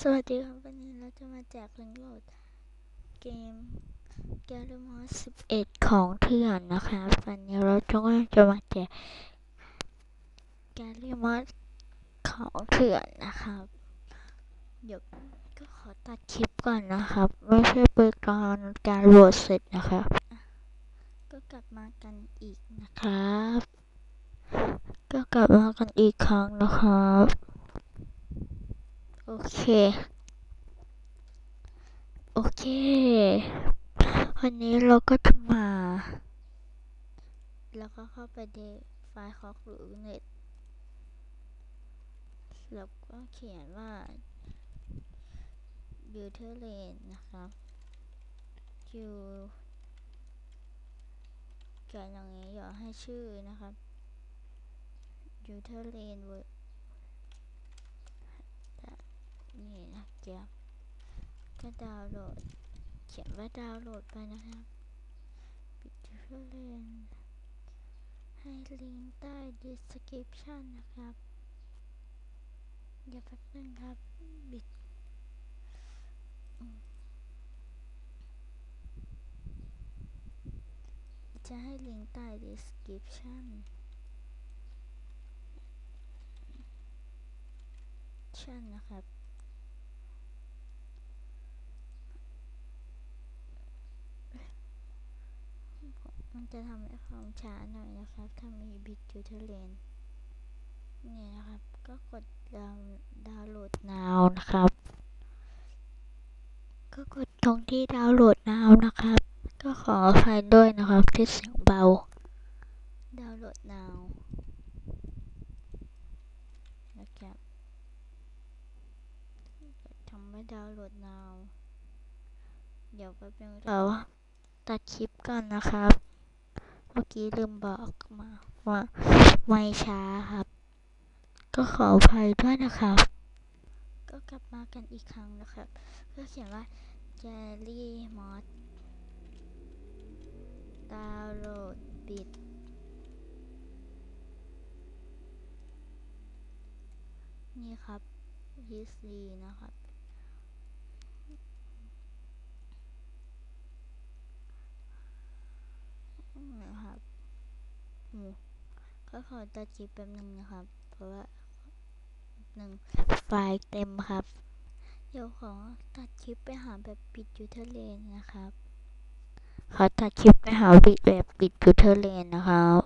สวัสดีครับ วันนี้เราจะมาแจกลิงโหลดเกม g a l a m o s 11 ของเถื่อนนะครับวันนี้เราจะว่าจะมาแจก g a l a m o s ของเถื่อนนะครับเดี๋ยวก็ขอตัดคลิปก่อนนะครับ ไม่ใช่เปิดตอนการโหลดเสร็จนะครับ ก็กลับมากันอีกนะครับ ก็กลับมากันอีกครั้งนะครับ อเค โอเค วันนี้เราก็จะมา แล้วก็เข้าไปในไฟล์คอกหรือเน็ตแล้วก็เขียนว่า user lane นะครับ u เขียนอย่างนี้อย่าให้ชื่อนะครับ user lane เวอร์ นี่นะเกียบก็ดาวน์โหลด เขียนว่าดาวน์โหลดไปนะครับปิด user lane ให้ลิงก์ใต้ description นะครับเดี๋ยวแป๊บนึงครับ บิดจะให้ลิงก์ใต้ description ชั่นนะครับ มันจะทำให้ความช้าหน่อยนะครับ ถ้ามีบิตยูเทเลนนี่นะครับ ก็กดดาวน์ดาวน์โหลด now นะครับ ก็กดตรงที่ดาวน์โหลด now นะครับ ก็ขออภัยด้วยนะครับที่เสียงเบา ดาวน์โหลด now นะครับทำไม่ดาวน์โหลด now เดี๋ยวแป๊บนึงเรา ตัดคลิปก่อนนะครับ เมื่อกี้ลืมบอกมาว่าไม่ช้าครับ ก็ขออภัยด้วยนะครับ ก็กลับมากันอีกครั้งนะครับ ก็เขียนว่า Jelly Mod ดาวน์โหลดปิดนี่ครับ PC นะครับนะครับ หูก็ขอตัดคลิปแป๊บนึงนะครับ เพราะว่าหนึ่งไฟล์เต็มครับ เดี๋ยวขอตัดคลิปไปหาแบบปิดยูเทเลนนะครับ ขอตัดคลิปไปหาบิดแบบปิดยูเทเลนนะครับ